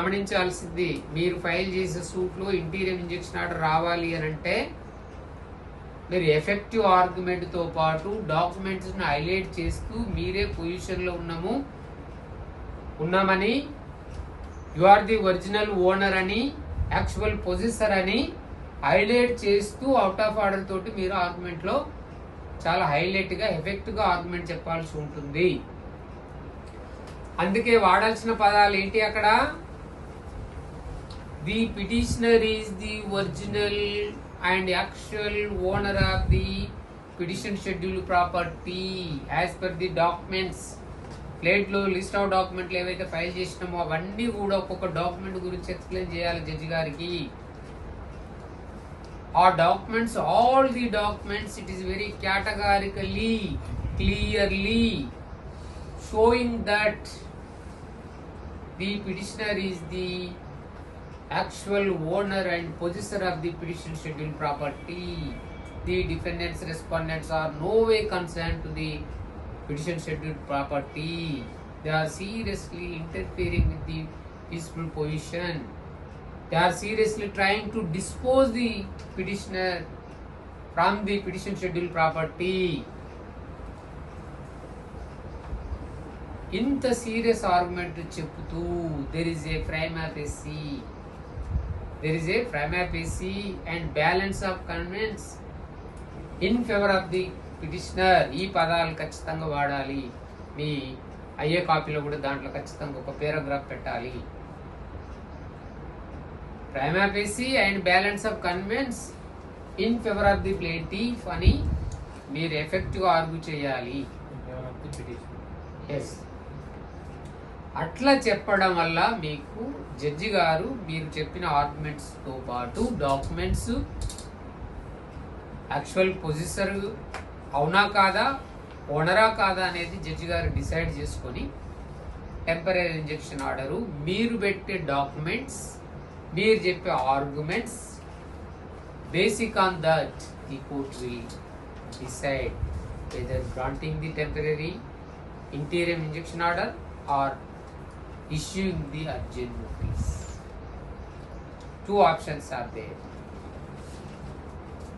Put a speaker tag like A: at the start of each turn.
A: గమనించాల్సింది మీరు ఫైల్ చేసే సూట్లో ఇంటీరియర్ ఇంజెక్షన్ ఆర్డర్ రావాలి అని అంటే మీరు ఎఫెక్టివ్ ఆర్గ్యుమెంట్తో పాటు డాక్యుమెంట్స్ని హైలైట్ చేస్తూ మీరే పొజిషన్లో ఉన్నాము. ఉన్నామని you are the original owner అని యాక్చువల్ పొజిసర్ అని హైలైట్ చేస్తూ అవుట్ ఆఫ్ ఆర్డర్ తోటి మీరు ఆర్గ్యుమెంట్లో చాలా హైలైట్గా ఎఫెక్ట్గా ఆర్గ్యుమెంట్ చెప్పాల్సి ఉంటుంది. అందుకే వాడాల్సిన పదాలు ఏంటి అక్కడ? the petitioner is the original and actual owner of the petition schedule property as per the documents ప్లేట్లో లిస్ట్ ఆఫ్ డాక్యుమెంట్లు ఏవైతే ఫైల్ చేసినామో అవన్నీ కూడా ఒక్కొక్క డాక్యుమెంట్ గురించి ఎక్స్ప్లెయిన్ చేయాలి జడ్జి గారికి ఆ documents all the documents it is very categorically clearly showing that the petitioner is the actual owner and possessor of the petition schedule property. The defendants respondents are no way concerned to the petition schedule property. They are seriously interfering with the peaceful position. They are seriously trying to dispose the petitioner from the petition schedule property. ఇంత serious argument చెప్తూ there is a frame of SC is a prima facie and balance of convenience in favour of the petitioner ఈ పదాలు ఖచ్చితంగా వాడాలి. మీ అయ్యే కాపీలో కూడా దాంట్లో ఖచ్చితంగా ఒక పేరాగ్రాఫ్ పెట్టాలి. Prima facie and balance of convenience in favour of the plaintiff అని మీరు ఎఫెక్టివ్గా ఆర్గ్యూ చేయాలి. ఎస్ అట్లా చెప్పడం వల్ల మీకు జడ్జి గారు మీరు చెప్పిన ఆర్గ్యుమెంట్స్తో పాటు డాక్యుమెంట్స్ యాక్చువల్ పొజిషన్ అవునా కాదా ఓనరా కాదా అనేది జడ్జి గారు డిసైడ్ చేసుకొని టెంపరీ ఇంజెక్షన్ ఆర్డరు మీరు పెట్టే డాక్యుమెంట్స్ మీరు చెప్పే arguments basic on that the court will decide whether granting the temporary interim injunction order or issuing the urgent notice. Two options are there.